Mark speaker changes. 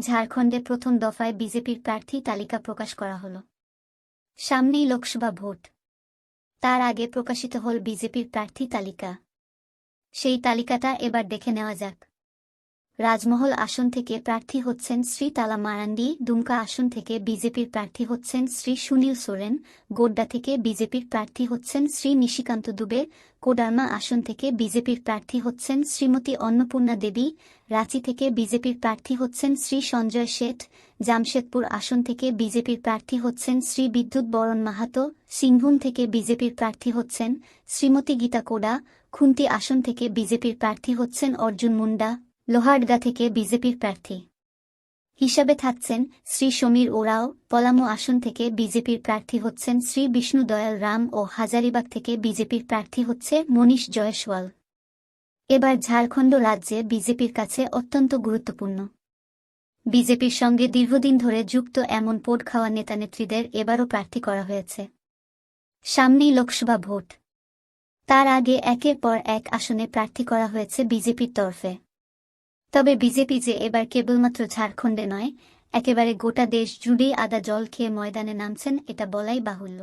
Speaker 1: ঝাড়খণ্ডে প্রথম দফায় বিজেপির প্রার্থী তালিকা প্রকাশ করা হল। সামনেই লোকসভা ভোট। তার আগে প্রকাশিত হল বিজেপির প্রার্থী তালিকা। সেই তালিকাটা এবার দেখে নেওয়া যাক। রাজমহল আসন থেকে প্রার্থী হচ্ছেন শ্রী তালা মারান্ডি দুমকা আসন থেকে বিজেপির প্রার্থী হচ্ছেন শ্রী সুনীল সোরেন, গোড্ডা থেকে বিজেপির প্রার্থী হচ্ছেন শ্রী নিশিকান্ত দুবে, কোডারমা আসন থেকে বিজেপির প্রার্থী হচ্ছেন শ্রীমতী অন্নপূর্ণা দেবী, রাঁচি থেকে বিজেপির প্রার্থী হচ্ছেন শ্রী সঞ্জয় শেঠ, জামশেদপুর আসন থেকে বিজেপির প্রার্থী হচ্ছেন শ্রী বিদ্যুৎ বরণ মাহাতো, সিংভূম থেকে বিজেপির প্রার্থী হচ্ছেন শ্রীমতী গীতা কোডা, খুন্তি আসন থেকে বিজেপির প্রার্থী হচ্ছেন অর্জুন মুন্ডা। লোহারডগা থেকে বিজেপির প্রার্থী। হিসাবে থাকছেন শ্রী সমীর ওরাও, পলামু আসন থেকে বিজেপির প্রার্থী হচ্ছেন শ্রী বিষ্ণু দয়াল রাম ও হাজারিবাগ থেকে বিজেপির প্রার্থী হচ্ছে মনীষ জয়সওয়াল। এবার ঝাড়খণ্ড রাজ্যে বিজেপির কাছে অত্যন্ত গুরুত্বপূর্ণ। বিজেপির সঙ্গে দীর্ঘদিন ধরে যুক্ত এমন পোট খাওয়া নেতানেত্রীদের এবারও প্রার্থী করা হয়েছে। সামনেই লোকসভা ভোট। তার আগে একের পর এক আসনে প্রার্থী করা হয়েছে বিজেপির তরফে। তবে বিজেপি যে এবার কেবলমাত্র ঝাড়খণ্ডে নয়, একেবারে গোটা দেশ জুড়েই আদা জল খেয়ে ময়দানে নামছেন, এটা বলাই বাহুল্য।